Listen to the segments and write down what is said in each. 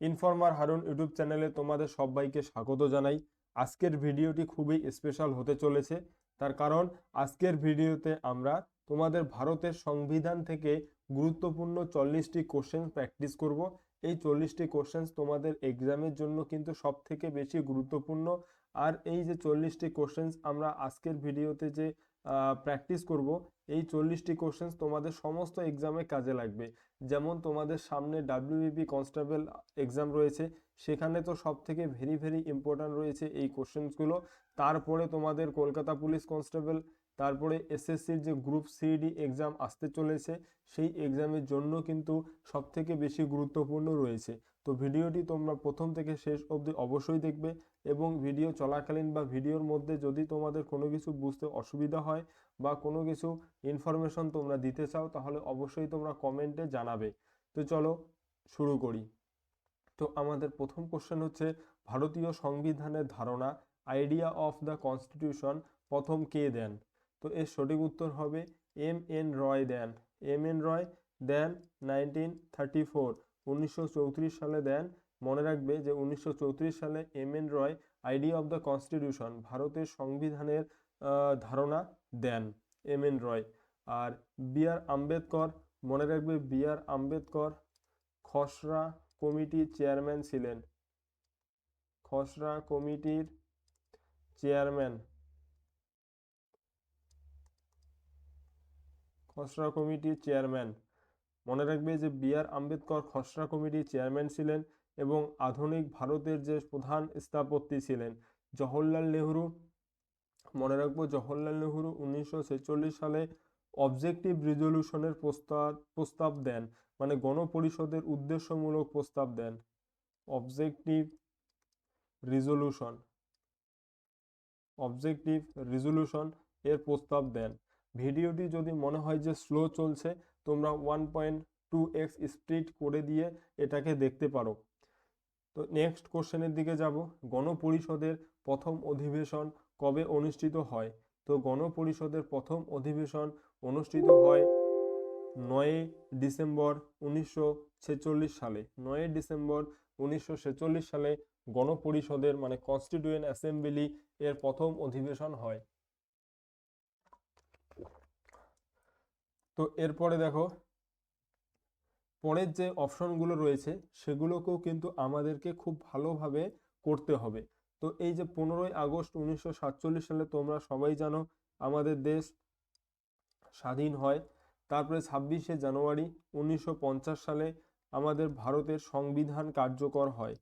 Informer Harun YouTube চ্যানেলে তোমাদের সবাইকে স্বাগত জানাই। আজকের ভিডিওটি খুবই স্পেশাল হতে চলেছে। তার কারণ, আজকের ভিডিওতে আমরা তোমাদের ভারতের সংবিধান থেকে গুরুত্বপূর্ণ চল্লিশটি কোশ্চেন প্র্যাকটিস করব। এই চল্লিশটি কোশ্চেন্স তোমাদের এক্সামের জন্য কিন্তু সব থেকে বেশি গুরুত্বপূর্ণ। আর এই যে চল্লিশটি কোশ্চেন্স আমরা আজকের ভিডিওতে যে প্র্যাকটিস করব এই চল্লিশটি কোশ্চেন্স তোমাদের সমস্ত এক্সামে কাজে লাগবে। যেমন তোমাদের সামনে ডাব্লিউবিপি কনস্টেবল এক্সাম রয়েছে, সেখানে তো সব থেকে ভেরি ভেরি ইম্পর্ট্যান্ট রয়েছে এই কোশ্চেন্সগুলো তারপরে তোমাদের কলকাতা পুলিশ কনস্টেবল তারপরে এসএসসির যে গ্রুপ সিডি এক্সাম আসতে চলেছে, সেই এক্সামের জন্য কিন্তু সব থেকে বেশি গুরুত্বপূর্ণ রয়েছে। তো ভিডিওটি তোমরা প্রথম থেকে শেষ অবধি অবশ্যই দেখবে এবং ভিডিও চলাকালীন বা ভিডিওর মধ্যে যদি তোমাদের কোনো কিছু বুঝতে অসুবিধা হয় বা কোনো কিছু ইনফরমেশন তোমরা দিতে চাও, তাহলে অবশ্যই তোমরা কমেন্টে জানাবে। তো চলো শুরু করি। তো আমাদের প্রথম কোশ্চেন হচ্ছে, ভারতীয় সংবিধানের ধারণা আইডিয়া অফ দ্য কনস্টিটিউশন প্রথম কে দেন? তো এর সঠিক উত্তর হবে এম এন রয় দেন। এম এন রয় দেন নাইনটিন থার্টি ফোর উনিশশো চৌত্রিশ সালে দেন। মনে রাখবে যে উনিশশো চৌত্রিশ সালে M N Roy idea of the constitution ভারতের সংবিধানের ধারণা দেন। M N Roy. আর বি আর আম্বেদকর, মনে রাখবে বি আর আম্বেদকর খসড়া কমিটির চেয়ারম্যান ছিলেন। খসড়া কমিটির চেয়ারম্যান। খসড়া কমিটির চেয়ারম্যান। মনে রাখবে যে বি আর আম্বেদকর খসড়া কমিটির চেয়ারম্যান ছিলেন এবং আধুনিক ভারতের যে প্রধান স্থপতি ছিলেন, জওহরলাল নেহরু মনে রাখব জওহরলাল নেহরু উনিশশো ছেচল্লিশ সালে অবজেক্টিভ রিজলিউশনের প্রস্তাব প্রস্তাব দেন মানে গণপরিষদের উদ্দেশ্যমূলক প্রস্তাব দেন। অবজেক্টিভ রিজলিউশন অবজেক্টিভ রিজলিউশন এর প্রস্তাব দেন। ভিডিওটি যদি মনে হয় যে স্লো চলছে, তোমরা one point two x speed করে দিয়ে এটাকে দেখতে পারো। তো নেক্সট কোশ্চেনের দিকে যাব। গণপরিষদের প্রথম অধিবেশন কবে অনুষ্ঠিত হয়? তো গণপরিষদের প্রথম অধিবেশন অনুষ্ঠিত হয় নয় ডিসেম্বর উনিশশো ছেচল্লিশ সালে। নয় ডিসেম্বর উনিশশো ছেচল্লিশ সালে গণপরিষদের মানে কনস্টিটিউয়েন্ট অ্যাসেম্বলি এর প্রথম অধিবেশন হয়। তো এরপরে দেখো, পরের যে অপশনগুলো রয়েছে, সেগুলোকেও কিন্তু আমাদেরকে খুব ভালোভাবে করতে হবে। তো এই যে পনেরোই আগস্ট উনিশশো সাতচল্লিশ সালে তোমরা সবাই জানো আমাদের দেশ স্বাধীন হয়। তারপরে ছাব্বিশে জানুয়ারি উনিশশো পঞ্চাশ সালে আমাদের ভারতের সংবিধান কার্যকর হয়।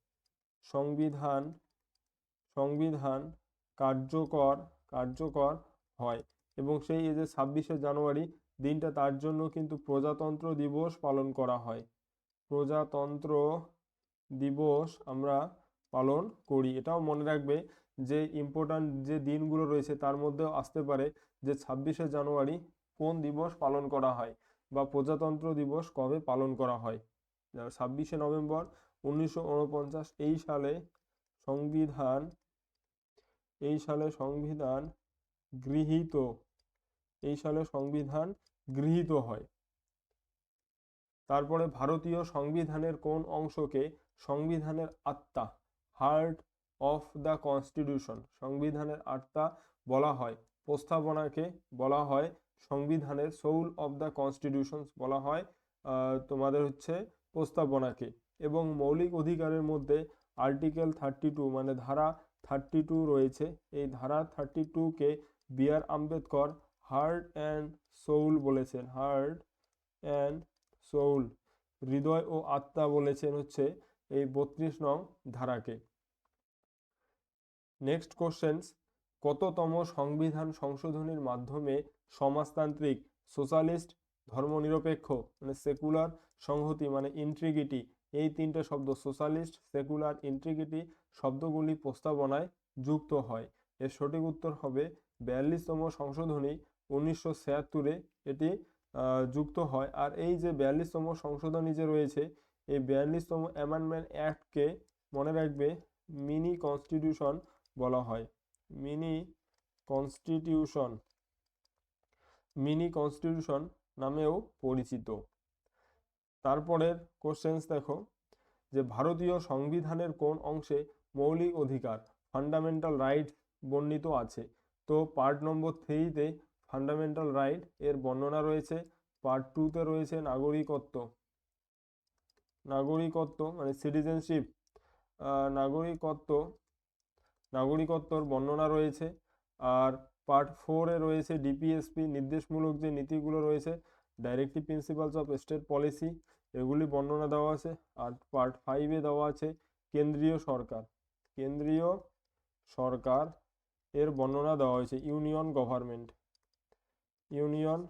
সংবিধান সংবিধান কার্যকর কার্যকর হয় এবং সেই এই যে ছাব্বিশে জানুয়ারি দিনটা তার জন্য কিন্তু প্রজাতন্ত্র দিবস পালন করা হয়। প্রজাতন্ত্র দিবস আমরা পালন করি। এটাও মনে রাখবে যে ইম্পর্ট্যান্ট যে দিনগুলো রয়েছে তার মধ্যেও আসতে পারে যে ছাব্বিশে জানুয়ারি কোন দিবস পালন করা হয় বা প্রজাতন্ত্র দিবস কবে পালন করা হয়। ছাব্বিশে নভেম্বর উনিশশো উনপঞ্চাশ এই সালে সংবিধান, এই সালে সংবিধান গৃহীত, এই সালে সংবিধান গৃহীত হয়। তারপরে ভারতীয় সংবিধানের কোন অংশকে সংবিধানের আত্মা হার্ট অফ দ্য কনস্টিটিউশন, সংবিধানের আত্মা বলা হয়। প্রস্তাবনাকে বলা হয়, সংবিধানের সোল অফ দ্য কনস্টিটিউশনস বলা হয় তোমাদের হচ্ছে প্রস্তাবনাকে। এবং মৌলিক অধিকারের মধ্যে আর্টিকেল থার্টি টু মানে ধারা থার্টি টু রয়েছে। এই ধারা থার্টি টুকে B R Ambedkar heart and soul বলেছেন। হার্ট অ্যান্ড সোল হৃদয় ও আত্মা বলেছেন হচ্ছে এই বত্রিশ নং ধারাকে। নেক্সট কোশ্চেন্স কততম সংবিধান সংশোধনীর মাধ্যমে সমাজতান্ত্রিক সোশ্যালিস্ট ধর্মনিরপেক্ষ মানে সেকুলার সংহতি মানে ইন্ট্রিগিটি এই তিনটে শব্দ সোশ্যালিস্ট সেকুলার ইন্ট্রিগিটি শব্দগুলি প্রস্তাবনায় যুক্ত হয়। এর সঠিক উত্তর হবে বিয়াল্লিশতম সংশোধনী উনিশশো ছিয়াত্তরে এটি যুক্ত হয়। আর এই যে বিয়াল্লিশতম সংশোধনী যে রয়েছে এই বিয়াল্লিশতম অ্যামেন্ডমেন্ট অ্যাক্টকে মনে রাখবে মিনি কনস্টিটিউশন বলা হয়। Mini constitution. মিনি কনস্টিটিউশন নামেও পরিচিত। তারপরের কোশ্চেন্স দেখো, যে ভারতীয় সংবিধানের কোন অংশে মৌলিক অধিকার ফান্ডামেন্টাল রাইট বর্ণিত আছে? তো পার্ট নম্বর থ্রিতে ফান্ডামেন্টাল রাইট এর বর্ণনা রয়েছে পার্ট টুতে রয়েছে নাগরিকত্ব। নাগরিকত্ব মানে সিটিজেনশিপ নাগরিকত্ব, নাগরিকত্বর বর্ণনা রয়েছে। আর পার্ট ফোরে রয়েছে ডিপিএসপি নির্দেশমূলক যে নীতিগুলো রয়েছে directive principles of state policy এগুলি বর্ণনা দেওয়া আছে। আর পার্ট ফাইভে দেওয়া আছে কেন্দ্রীয় সরকার। কেন্দ্রীয় সরকার এর বর্ণনা দেওয়া হয়েছে ইউনিয়ন গভর্নমেন্ট ইউনিয়ন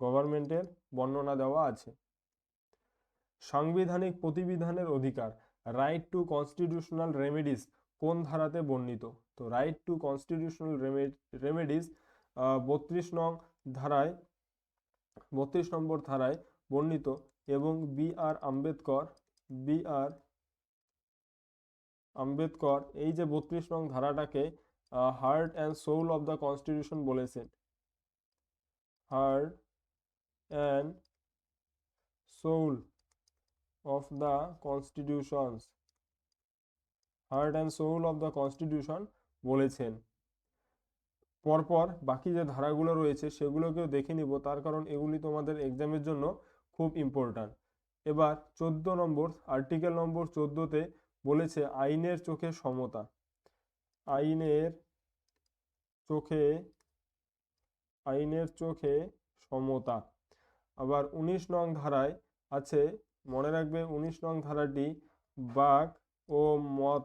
গভর্নমেন্টের বর্ণনা দেওয়া আছে। সাংবিধানিক প্রতিবিধানের অধিকার রাইট টু কনস্টিটিউশনাল রেমেডিস কোন ধারাতে বর্ণিত? তো রাইট টু কনস্টিটিউশনাল রেমেডিস বত্রিশ নং ধারায়, বত্রিশ নম্বর ধারায় বর্ণিত এবং B R Ambedkar, B R Ambedkar এই যে বত্রিশ নং ধারাটাকে heart and soul of the constitution বলেছেন heart and soul of the constitution's heart and soul of the constitution বলেছেন। পরপর বাকি যে ধারাগুলো রয়েছে, সেগুলোকেও দেখে নিব। তার কারণ এগুলি তোমাদের এক্সামের জন্য খুব ইম্পর্ট্যান্ট এবার চোদ্দ নম্বর আর্টিকেল নম্বর চোদ্দোতে বলেছে আইনের চোখে সমতা। আইনের চোখে আইনের চোখে সমতা। আবার উনিশ নং ধারায় আছে মনে রাখবে উনিশ নং ধারাটি বাক ও মত,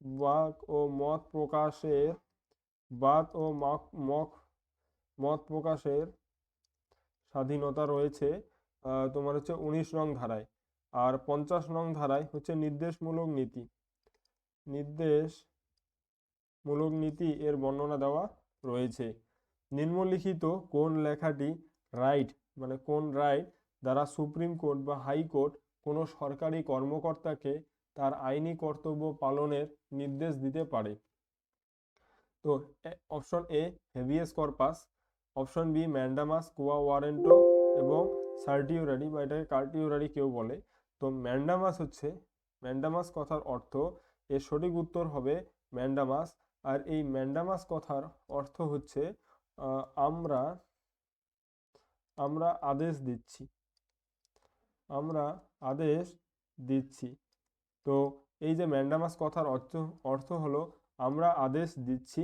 বাক ও মত প্রকাশের বাদ ও মক মক, মত প্রকাশের স্বাধীনতা রয়েছে তোমার হচ্ছে উনিশ নং ধারায়। আর পঞ্চাশ নং ধারায় হচ্ছে নির্দেশমূলক নীতি। নির্দেশমূলক নীতি এর বর্ণনা দেওয়া রয়েছে। নিম্নলিখিত কোন লেখাটি রাইট মানে কোন রাইট দ্বারা সুপ্রিম কোর্ট বা হাইকোর্ট কোনো সরকারি কর্মকর্তাকে তার আইনি কর্তব্য পালনের নির্দেশ দিতে পারে। তো option A habeas corpus option B mandamus quo warranto এবং সার্টিউরারি বা এটাকে কার্টিউরারি কেউ বলে। তো ম্যান্ডামাস হচ্ছে ম্যান্ডামাস কথার অর্থ, এর সঠিক উত্তর হবে ম্যান্ডামাস আর এই ম্যান্ডামাস কথার অর্থ হচ্ছে আমরা আমরা আদেশ দিচ্ছি। আমরা আদেশ দিচ্ছি। তো এই যে ম্যান্ডামাস কথার অর্থ অর্থ হলো আমরা আদেশ দিচ্ছি।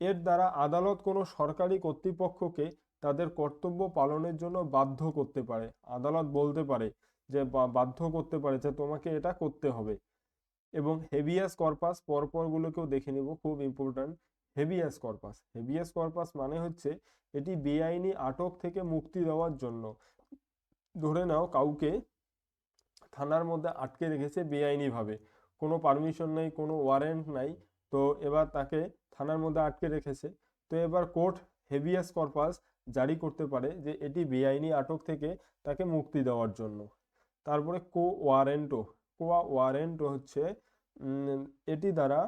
এর দ্বারা আদালত কোনো সরকারি কর্তৃপক্ষকে তাদের কর্তব্য পালনের জন্য বাধ্য করতে পারে। আদালত বলতে পারে যে বাধ্য করতে পারে যে, তোমাকে এটা করতে হবে। এবং হেভিয়াস কর্পাস পরপরগুলোকেও দেখে নিব, খুব important habeas corpus. Habeas corpus মানে হচ্ছে এটি বেআইনি আটক থেকে মুক্তি দেওয়ার জন্য। ধরে নাও কাউকে থানার মধ্যে আটকে রেখেছে বেআইনিভাবে। কোনো পারমিশন নেই, কোনো ওয়ারেন্ট নাই, তো এবার তাকে থানার মধ্যে আটকে রেখেছে। তো এবার কোর্ট হেভিয়াস কর্পাস জারি করতে পারে যে এটি বেআইনি আটক থেকে তাকে মুক্তি দেওয়ার জন্য। তারপরে কো ওয়ারেন্টো কোয়া ওয়ারেন্টো হচ্ছে এটি দ্বারা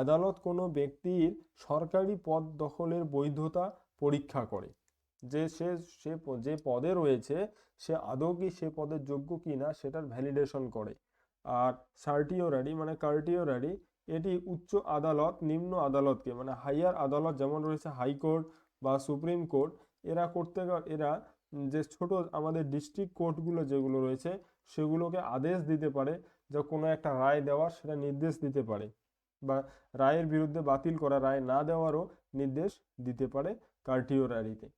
আদালত কোনো ব্যক্তির সরকারি পদ দখলের বৈধতা পরীক্ষা করে। যে সে সে যে পদে রয়েছে, সে আদৌ কি সে পদের যোগ্য কি না সেটার ভ্যালিডেশন করে। আর সার্টিওরারি মানে কার্টিওরারি এটি উচ্চ আদালত, নিম্ন আদালতকে মানে হাইয়ার আদালত যেমন রয়েছে হাইকোর্ট বা সুপ্রিম কোর্ট এরা করতে এরা যে ছোট আমাদের ডিস্ট্রিক্ট কোর্টগুলো যেগুলো রয়েছে, সেগুলোকে আদেশ দিতে পারে যে কোনো একটা রায় দেওয়ার সেটা নির্দেশ দিতে পারে বা রায়ের বিরুদ্ধে বাতিল করা, রায় না দেওয়ারও নির্দেশ দিতে পারে কার্টিওরারিতে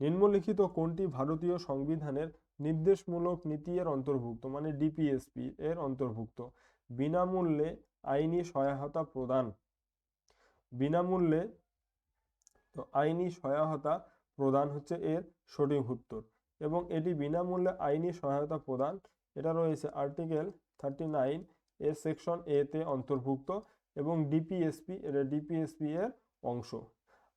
নিম্নলিখিত কোনটি ভারতীয় সংবিধানের নির্দেশমূলক নীতি এর অন্তর্ভুক্ত মানে ডিপিএসপি এর অন্তর্ভুক্ত? বিনামূল্যে আইনি সহায়তা প্রদান। বিনামূল্যে তো আইনি সহায়তা প্রদান হচ্ছে এর সঠিক উত্তর এবং এটি বিনামূল্যে আইনি সহায়তা প্রদান। এটা রয়েছে আর্টিকেল থার্টি নাইন এর সেকশন এ তে অন্তর্ভুক্ত এবং ডিপিএসপি এটা ডিপিএসপি এর অংশ।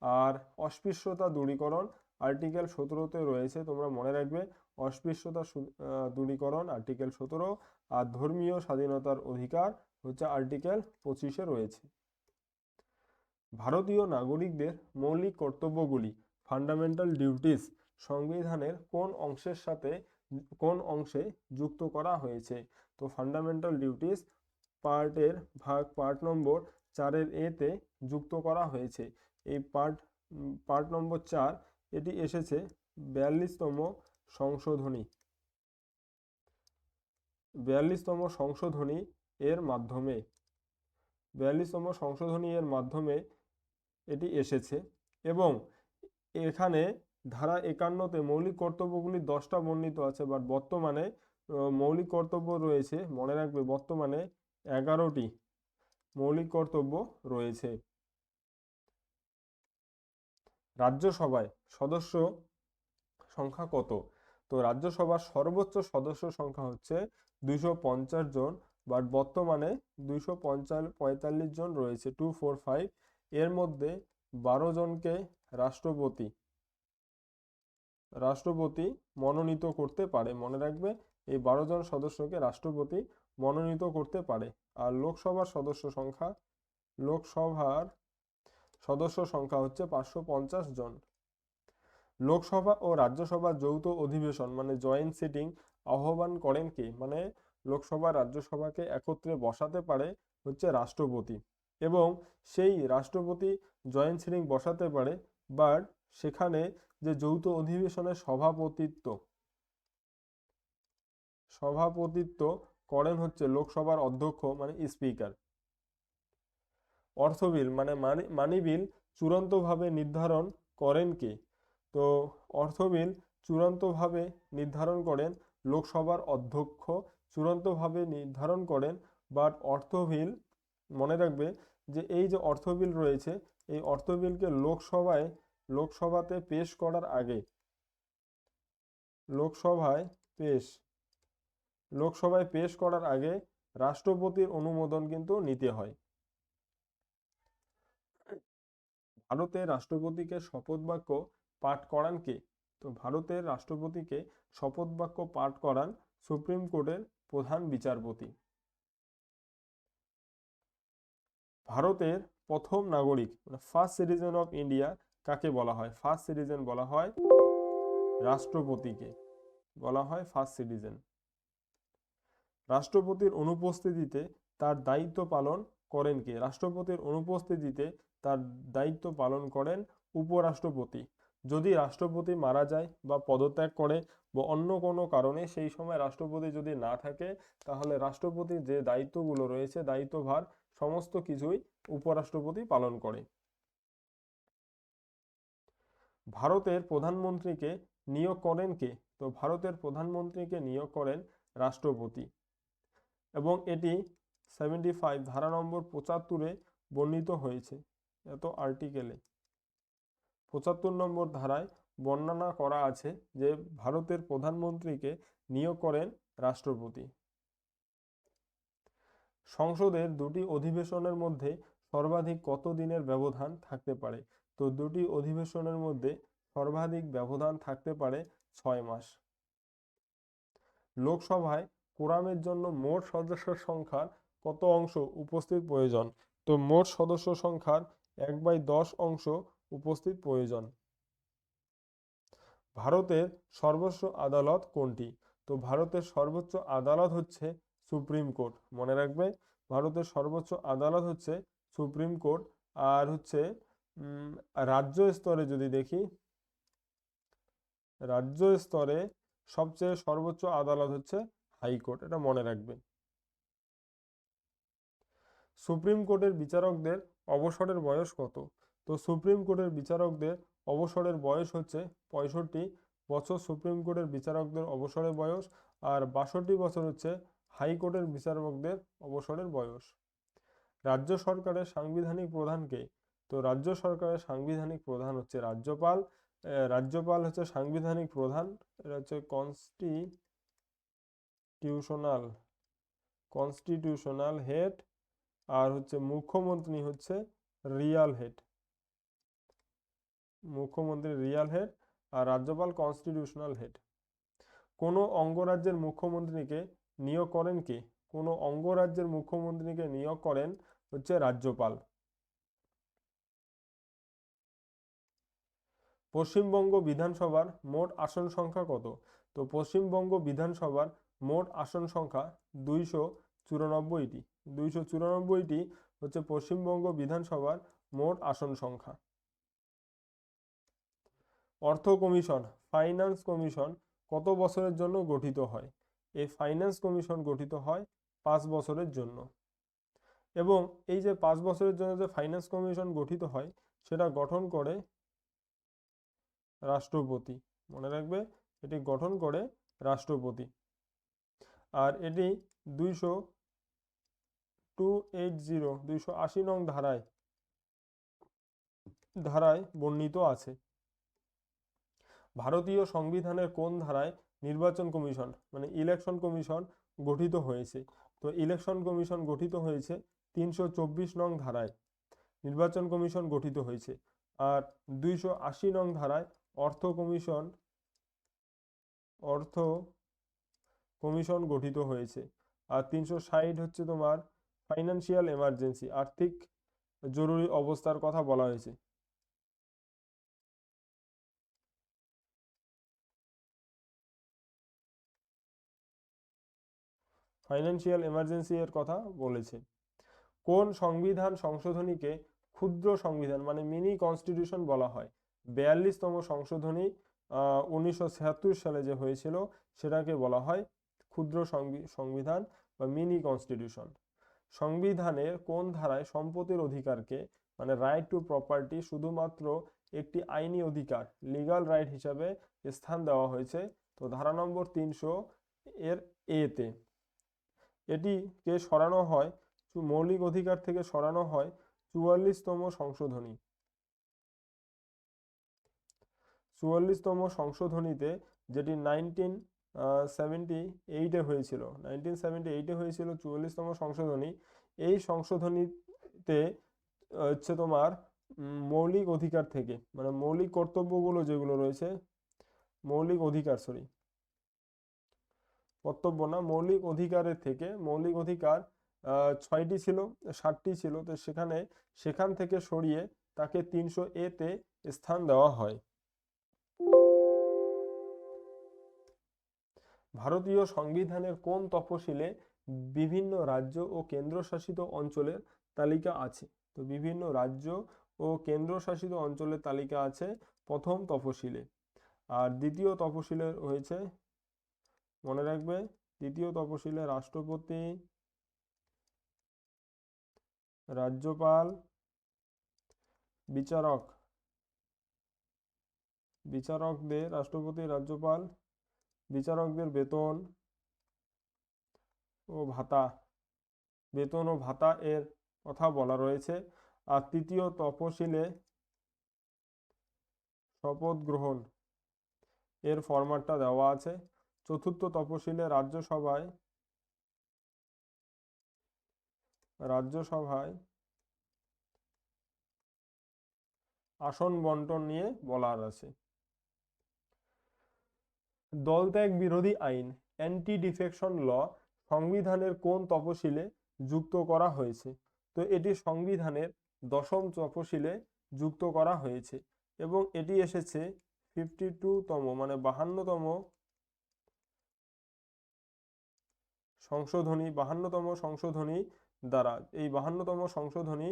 আর অস্পৃশ্যতা দূরীকরণ আর্টিকেল সতেরোতে রয়েছে, তোমরা মনে রাখবে, অস্পৃশ্যতা দূরীকরণ আর্টিকেল সতেরো, আর ধর্মীয় স্বাধীনতার অধিকার হচ্ছে আর্টিকেল পঁচিশে রয়েছে। ভারতীয় নাগরিকদের মৌলিক কর্তব্যগুলি ফান্ডামেন্টাল ডিউটিস সংবিধানের কোন অংশের সাথে, কোন অংশে যুক্ত করা হয়েছে? তো ফান্ডামেন্টাল ডিউটিস পার্টের ভাগ, পার্ট নম্বর চারের এতে যুক্ত করা হয়েছে। এই পার্ট পার্ট নম্বর চার এটি এসেছে বিয়াল্লিশতম সংশোধনী। বিয়াল্লিশতম সংশোধনী এর মাধ্যমে, বিয়াল্লিশতম সংশোধনী এর মাধ্যমে এটি এসেছে এবং এখানে ধারা একান্নতে মৌলিক কর্তব্যগুলি দশটা বর্ণিত আছে বাট বর্তমানে মৌলিক কর্তব্য রয়েছে, মনে রাখবে বর্তমানে এগারোটি মৌলিক কর্তব্য রয়েছে। রাজ্যসভায় সদস্য সংখ্যা কত? তো রাজ্যসভার সর্বোচ্চ সদস্য সংখ্যা হচ্ছে দুইশো পঞ্চাশ জন বাট বর্তমানে দুইশো পঁয়তাল্লিশ জন রয়েছে টু ফোর ফাইভ এর মধ্যে বারো জনকে রাষ্ট্রপতি রাষ্ট্রপতি মনোনীত করতে পারে, মনে রাখবে, এই বারো জন সদস্যকে রাষ্ট্রপতি মনোনীত করতে পারে, আর লোকসভার সদস্য সংখ্যা, লোকসভার সদস্য সংখ্যা হচ্ছে পাঁচশো পঞ্চাশ জন। লোকসভা ও রাজ্যসভার যৌথ অধিবেশন মানে জয়েন্ট সিটিং আহ্বান করেন কে? মানে লোকসভা, রাজ্যসভাকে একত্রে বসাতে পারে হচ্ছে রাষ্ট্রপতি। এবং সেই রাষ্ট্রপতি জয়েন্ট সিটিং বসাতে পারে বাট সেখানে যে যৌথ অধিবেশনের সভাপতিত্ব সভাপতিত্ব করেন হচ্ছে লোকসভার অধ্যক্ষ মানে স্পিকার অর্থ বিল মানে মানি মানি বিল চূড়ান্তভাবে নির্ধারণ করেন কে? তো অর্থ বিল চূড়ান্তভাবে নির্ধারণ করেন লোকসভার অধ্যক্ষ, চূড়ান্তভাবে নির্ধারণ করেন বাট অর্থ বিল, মনে রাখবে যে এই যে অর্থ বিল রয়েছে, এই অর্থ বিলকে লোকসভায়, লোকসভাতে পেশ করার আগে, লোকসভায় পেশ লোকসভায় পেশ করার আগে রাষ্ট্রপতির অনুমোদন কিন্তু নিতে হয়। ভারতের রাষ্ট্রপতিকে শপথ বাক্য পাঠ করান কে? তো ভারতের রাষ্ট্রপতিকে শপথ বাক্য পাঠ করান সুপ্রিম কোর্টের প্রধান বিচারপতি। ভারতের প্রথম নাগরিক মানে ফার্স্ট সিটিজেন অফ ইন্ডিয়া কাকে বলা হয়? ফার্স্ট সিটিজেন বলা হয় রাষ্ট্রপতিকে, বলা হয় ফার্স্ট সিটিজেন রাষ্ট্রপতির অনুপস্থিতিতে তার দায়িত্ব পালন করেন কে? রাষ্ট্রপতির অনুপস্থিতিতে তার দায়িত্ব পালন করেন উপরাষ্ট্রপতি। যদি রাষ্ট্রপতি মারা যায় বা পদত্যাগ করে বা অন্য কোনো কারণে সেই সময় রাষ্ট্রপতি যদি না থাকে, তাহলে রাষ্ট্রপতির যে দায়িত্বগুলো রয়েছে, দায়িত্বভার সমস্ত কিছুই উপরাষ্ট্রপতি পালন করে। ভারতের প্রধানমন্ত্রীকে নিয়োগ করেন কে? তো ভারতের প্রধানমন্ত্রীকে নিয়োগ করেন রাষ্ট্রপতি। এবং এটি সেভেন্টি ফাইভ ধারা নম্বর পঁচাত্তরে বর্ণিত হয়েছে। এত আর্টিকেলে পঁচাত্তর নম্বর ধারায় বর্ণনা করা আছে যে ভারতের প্রধানমন্ত্রীকে নিয়োগ করেন রাষ্ট্রপতি। সংসদের দুটি অধিবেশনের মধ্যে সর্বাধিক কত দিনের ব্যবধান থাকতে পারে? তো দুটি অধিবেশনের মধ্যে সর্বাধিক ব্যবধান থাকতে পারে ছয় মাস। লোকসভায় কোরামের জন্য মোট সদস্যের সংখ্যার কত অংশ উপস্থিত প্রয়োজন? তো মোট সদস্য সংখ্যার এক বাই দশ অংশ উপস্থিত প্রয়োজন। ভারতের সর্বোচ্চ আদালত কোনটি? তো ভারতের সর্বোচ্চ আদালত হচ্ছে সুপ্রিম কোর্ট। মনে রাখবে, ভারতের সর্বোচ্চ আদালত হচ্ছে সুপ্রিম কোর্ট আর হচ্ছে রাজ্য স্তরে যদি দেখি, রাজ্য স্তরে সবচেয়ে সর্বোচ্চ আদালত হচ্ছে হাইকোর্ট। এটা মনে রাখবে। সুপ্রিম কোর্টের বিচারকদের অবসরের বয়স কত? তো সুপ্রিম কোর্টের বিচারকদের অবসরের বয়স হচ্ছে পঁয়ষট্টি বছর। সুপ্রিম কোর্টের বিচারকদের অবসরের বয়স আর বাষট্টি বছর হচ্ছে হাইকোর্টের বিচারকদের অবসরের বয়স। রাজ্য সরকারের সাংবিধানিক প্রধানকে, তো রাজ্য সরকারের সাংবিধানিক প্রধান হচ্ছে রাজ্যপাল। রাজ্যপাল হচ্ছে সাংবিধানিক প্রধান, এটা হচ্ছে কনস্টিটিউশনাল কনস্টিটিউশনাল হেড আর হচ্ছে মুখ্যমন্ত্রী হচ্ছে রিয়াল হেড। মুখ্যমন্ত্রী রিয়াল হেড আর রাজ্যপাল কনস্টিটিউশনাল হেড। কোনো অঙ্গরাজ্যের মুখ্যমন্ত্রীকে নিয়োগ করেন কে? কোনো অঙ্গরাজ্যের মুখ্যমন্ত্রীকে নিয়োগ করেন হচ্ছে রাজ্যপাল। পশ্চিমবঙ্গ বিধানসভার মোট আসন সংখ্যা কত? তো পশ্চিমবঙ্গ বিধানসভার মোট আসন সংখ্যা দুইশো চুরানব্বইটি। দুইশো চুরানব্বইটি হচ্ছে পশ্চিমবঙ্গ বিধানসভার মোট আসন সংখ্যা। অর্থ কমিশন, ফাইন্যান্স কমিশন কত বছরের জন্য গঠিত হয়? এই ফাইন্যান্স কমিশন গঠিত হয় পাঁচ বছরের জন্য। এবং এই যে পাঁচ বছরের জন্য যে ফাইন্যান্স কমিশন গঠিত হয়, সেটা গঠন করে রাষ্ট্রপতি। মনে রাখবে, এটি গঠন করে রাষ্ট্রপতি। আর এটি দুইশো টু এইট জিরো দুইশো আশি নং ধারায় ধারায় বর্ণিত আছে। ভারতীয় সংবিধানের কোন ধারায় নির্বাচন কমিশন মানে ইলেকশন কমিশন গঠিত হয়েছে? তো ইলেকশন কমিশন গঠিত হয়েছে তিনশো চব্বিশ নং ধারায়, নির্বাচন কমিশন গঠিত হয়েছে। আর দুইশো আশি নং ধারায় অর্থ কমিশন অর্থ কমিশন গঠিত হয়েছে। আর তিনশো ষাট হচ্ছে তোমার ফাইনান্সিয়াল এমার্জেন্সি, আর্থিক জরুরি অবস্থার কথা বলা হয়েছে। ফাইন্যান্সিয়াল এমার্জেন্সি এর কথা বলেছে। কোন সংবিধান সংশোধনীকে ক্ষুদ্র সংবিধান মানে মিনি কনস্টিটিউশন বলা হয়? বিয়াল্লিশতম সংশোধনী উনিশশো ছিয়াত্তর সালে যে হয়েছিল, সেটাকে বলা হয় ক্ষুদ্র সংবিধান বা মিনি কনস্টিটিউশন। সংবিধানের কোন ধারায় সম্পত্তির অধিকারকে মানে রাইট টু প্রপার্টি শুধুমাত্র একটি আইনি অধিকার লিগাল রাইট হিসাবে স্থান দেওয়া হয়েছে? তো ধারা নম্বর তিনশো এর এতে এটিকে সরানো হয়? মৌলিক অধিকার থেকে সরানো হয় চুয়াল্লিশতম সংশোধনী। চুয়াল্লিশতম সংশোধনীতে যেটি নাইনটিন সেভেন্টি এইটে হয়েছিল। নাইনটিন সেভেন্টি এইটে হয়েছিল চুয়াল্লিশতম সংশোধনী। এই সংশোধনীতে হচ্ছে তোমার মৌলিক অধিকার থেকে মানে মৌলিক কর্তব্যগুলো যেগুলো রয়েছে, মৌলিক অধিকার সরি কর্তব্য না, মৌলিক অধিকারের থেকে, মৌলিক অধিকার ছয়টি ছিল ষাটটি ছিল, তো সেখানে, সেখান থেকে সরিয়ে তাকে তিনশো এতে স্থান দেওয়া হয়। ভারতীয় সংবিধানের কোন তফসিলে বিভিন্ন রাজ্য ও কেন্দ্রশাসিত অঞ্চলের তালিকা আছে? তো বিভিন্ন রাজ্য ও কেন্দ্রশাসিত অঞ্চলের তালিকা আছে প্রথম তফসিলে। আর দ্বিতীয় তফসিলে হয়েছে, মনে রাখবে, দ্বিতীয় তফসিলে রাষ্ট্রপতি, রাজ্যপাল, বিচারক, বিচারকদের রাষ্ট্রপতি, রাজ্যপাল বিচারকদের বেতন ও ভাতা, বেতন ও ভাতা এর কথা বলা রয়েছে। আর তৃতীয় তপশিলে শপথ গ্রহণ এর ফরম্যাটটা দেওয়া আছে। চতুর্থ তপশিলে রাজ্যসভায় রাজ্যসভায় আসন বন্টন নিয়ে বলার আছে। দলত্যাগ বিরোধী আইন অ্যান্টি ডিফেকশন ল সংবিধানের কোন তপশিলে যুক্ত করা হয়েছে? তো এটি সংবিধানের দশম তপশিলে যুক্ত করা হয়েছে এবং এটি এসেছে ফিফটি টুতম মানে বাহান্নতম সংশোধনী বাহান্নতম সংশোধনী দ্বারা। এই বাহান্নতম সংশোধনী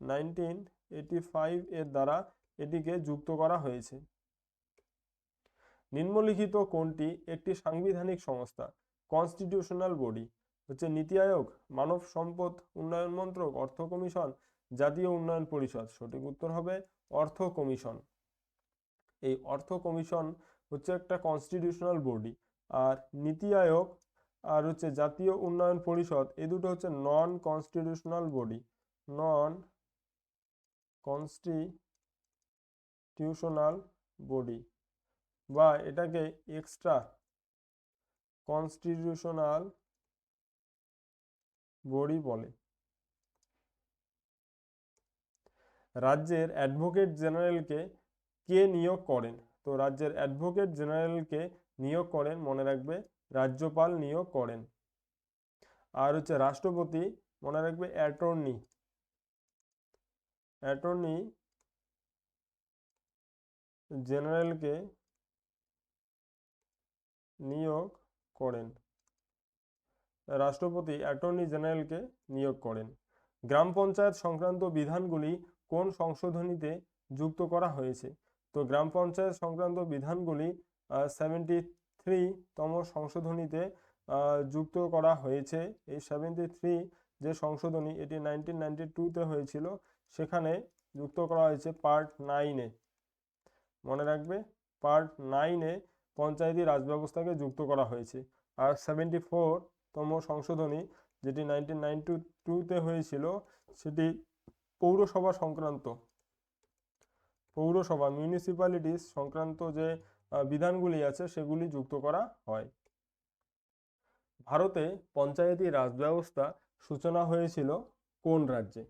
নাইনটিন এইটি ফাইভ এর দ্বারা এটিকে যুক্ত করা হয়েছে। নিম্নলিখিত কোনটি একটি সাংবিধানিক সংস্থা কনস্টিটিউশনাল বডি হচ্ছে নীতি আয়োগ, মানব সম্পদ উন্নয়ন মন্ত্রক, অর্থ কমিশন, জাতীয় উন্নয়ন পরিষদ। সঠিক উত্তর হবে অর্থ কমিশন। এই অর্থ কমিশন হচ্ছে একটা কনস্টিটিউশনাল বডি আর নীতি আয়োগ, আর হচ্ছে জাতীয় উন্নয়ন পরিষদ এই দুটো হচ্ছে non constitutional body non constitutional body বা এটাকে এক্সট্রা কনস্টিটিউশনাল বডি বলে। রাজ্যের অ্যাডভোকেট জেনারেলকে কে নিয়োগ করেন? তো রাজ্যের অ্যাডভোকেট জেনারেলকে নিয়োগ করেন, মনে রাখবে রাজ্যপাল নিয়োগ করেন। আর হচ্ছে রাষ্ট্রপতি, মনে রাখবে অ্যাটর্নি অ্যাটর্নি জেনারেলকে নিয়োগ করেন। রাষ্ট্রপতি অ্যাটর্নি জেনারেলকে নিয়োগ করেন। গ্রাম পঞ্চায়েত সংক্রান্ত বিধানগুলি কোন সংশোধনীতে যুক্ত করা হয়েছে? তো গ্রাম পঞ্চায়েত সংক্রান্ত বিধানগুলি সেভেন্টি তম সংশোধনীতে যুক্ত করা হয়েছে। এই সেভেন্টি থ্রি যে সংশোধনী, এটি নাইনটিন নাইনটি টুতে হয়েছিল। সেখানে যুক্ত করা হয়েছে পার্ট নাইনে মনে রাখবে পার্ট নাইনে পঞ্চায়েতি রাজ ব্যবস্থাকে যুক্ত করা হয়েছে। আর সেভেন্টি তম সংশোধনী, যেটি নাইনটিন নাইনটি টুতে হয়েছিল, সেটি পৌরসভা সংক্রান্ত। পৌরসভা মিউনিসিপ্যালিটিস সংক্রান্ত যে বিধানগুলি আছে, সেগুলি যুক্ত করা হয়। ভারতে পঞ্চায়েতি রাজ ব্যবস্থা সূচনা হয়েছিল কোন রাজ্যে?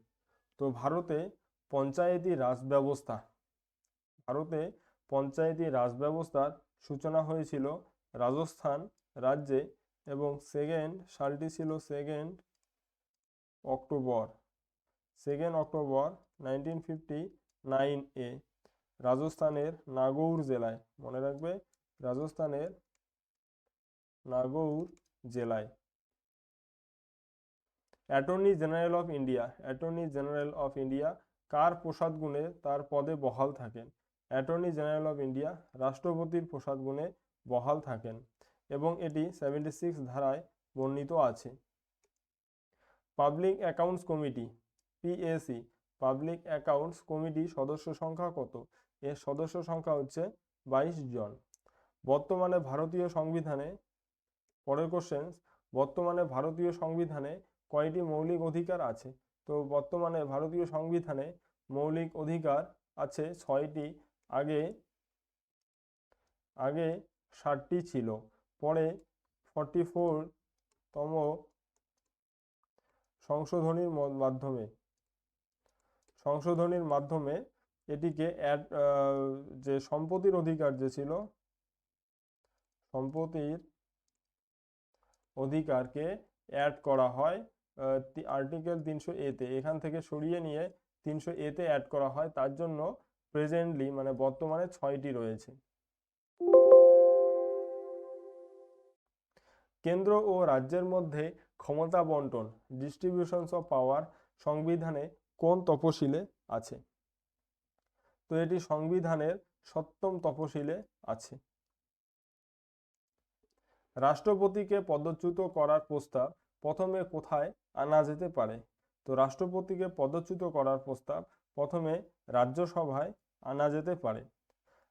তো ভারতে পঞ্চায়েতি রাজ ব্যবস্থা ভারতে পঞ্চায়েতি রাজ ব্যবস্থার সূচনা হয়েছিল রাজস্থান রাজ্যে এবং সেকেন্ড, সালটি ছিল second October. Second October nineteen fifty nine এ রাজস্থানের নাগৌর জেলায়, মনে রাখবে, রাজস্থানের নাগৌর জেলায়। Attorney general of India, attorney general of India কার প্রসাদ গুণে তার পদে বহাল থাকেন? অ্যাটর্নি জেনারেল অফ ইন্ডিয়া, রাষ্ট্রপতির প্রসাদ গুণে বহাল থাকেন এবং এটি সেভেন্টি সিক্স ধারায় বর্ণিত আছে। Public accounts committee PAC public accounts committee সদস্য সংখ্যা কত? এর সদস্য সংখ্যা হচ্ছে বাইশ জন। বর্তমানে ভারতীয় সংবিধানে, পরের কোশ্চেন বর্তমানে ভারতীয় সংবিধানে কয়টি মৌলিক অধিকার আছে? তো বর্তমানে ভারতীয় সংবিধানে মৌলিক অধিকার আছে ছয়টি। আগে আগে ষাটটি ছিল। পরে ফর্টি ফোর তম সংশোধনীর মাধ্যমে সংশোধনীর মাধ্যমে এটিকে যে সম্পত্তির অধিকার যে ছিল, সম্পত্তির অধিকারকে অ্যাড করা হয় আর্টিকেল তিনশো এতে এখান থেকে সরিয়ে নিয়ে তিনশো এতে অ্যাড করা হয়। তার জন্য প্রেজেন্টলি মানে বর্তমানে ছয়টি রয়েছে। কেন্দ্র ও রাজ্যের মধ্যে ক্ষমতা বন্টন ডিস্ট্রিবিউশনস অফ পাওয়ার সংবিধানে কোন তপশিলে আছে? তো এটি সংবিধানের সপ্তম তপশিলে আছে। রাষ্ট্রপতিকে পদচ্যুত করার প্রস্তাব প্রথমে কোথায় আনা যেতে পারে? তো রাষ্ট্রপতিকে পদচ্যুত করার প্রস্তাব প্রথমে রাজ্যসভায় আনা যেতে পারে।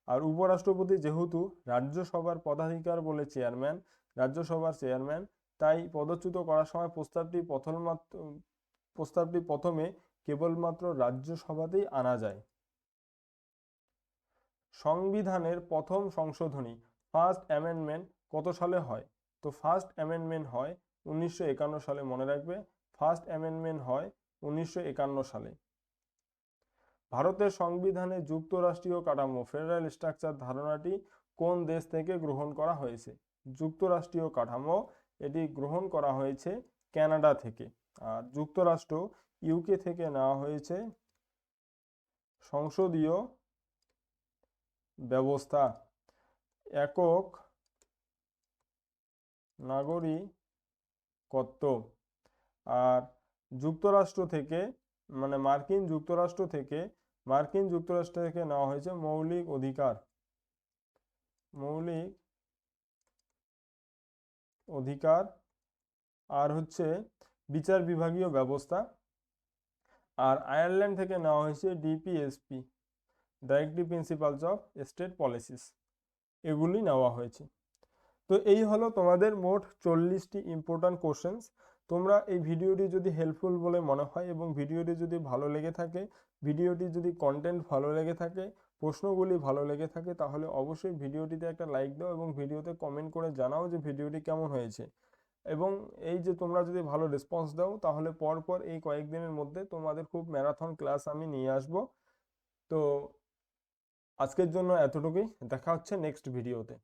আর উপরাষ্ট্রপতি যেহেতু রাজ্যসভার পদাধিকার বলে চেয়ারম্যান, রাজ্যসভার চেয়ারম্যান, তাই পদচ্যুত করার সময় প্রস্তাবটি প্রথম মাত্র প্রস্তাবটি প্রথমে কেবলমাত্র রাজ্যসভাতেই আনা যায়। সংবিধানের প্রথম সংশোধনী, ফার্স্ট অ্যামেন্ডমেন্ট কত সালে হয়? তো ফার্স্ট অ্যামেন্ডমেন্ট হয় উনিশশো একান্ন সালে, মনে রাখবে। ফার্স্ট অ্যামেন্ডমেন্ট হয় উনিশশো একান্ন সালে। ভারতের সংবিধানে যুক্তরাষ্ট্রীয় কাঠামো, ফেডারেল স্ট্রাকচার ধারণাটি কোন দেশ থেকে গ্রহণ করা হয়েছে? যুক্তরাষ্ট্রীয় কাঠামো, এটি গ্রহণ করা হয়েছে ক্যানাডা থেকে। আর যুক্তরাষ্ট্র ইউকে থেকে নেওয়া হয়েছে সংসদীয় ব্যবস্থা। একক নাগরিকত্ব। আর যুক্তরাষ্ট্র থেকে মানে মার্কিন যুক্তরাষ্ট্র থেকে মার্কিন যুক্তরাষ্ট্র থেকে নেওয়া হয়েছে মৌলিক অধিকার। মৌলিক অধিকার আর হচ্ছে বিচার বিভাগীয় ব্যবস্থা। আর আয়ারল্যান্ড থেকে নেওয়া হয়েছে DPSP, directive principles of state policies. এগুলি নেওয়া হয়েছে। তো এই হলো তোমাদের মোট চল্লিশটি ইম্পর্ট্যান্ট কোশ্চেন্স তোমরা এই ভিডিওটি যদি হেল্পফুল বলে মনে হয় এবং ভিডিওটি যদি ভালো লেগে থাকে, ভিডিওটি যদি কন্টেন্ট ভালো লেগে থাকে, প্রশ্নগুলি ভালো লেগে থাকে, তাহলে অবশ্যই ভিডিওটিতে একটা লাইক দাও এবং ভিডিওতে কমেন্ট করে জানাও যে ভিডিওটি কেমন হয়েছে। এবং এই যে তোমরা যদি ভালো রেসপন্স দাও, তাহলে পরপর এই কয়েকদিনের মধ্যে তোমাদের খুব ম্যারাথন ক্লাস আমি নিয়ে আসব। তো আজকের জন্য এতটুকুই। দেখা হচ্ছে নেক্সট ভিডিওতে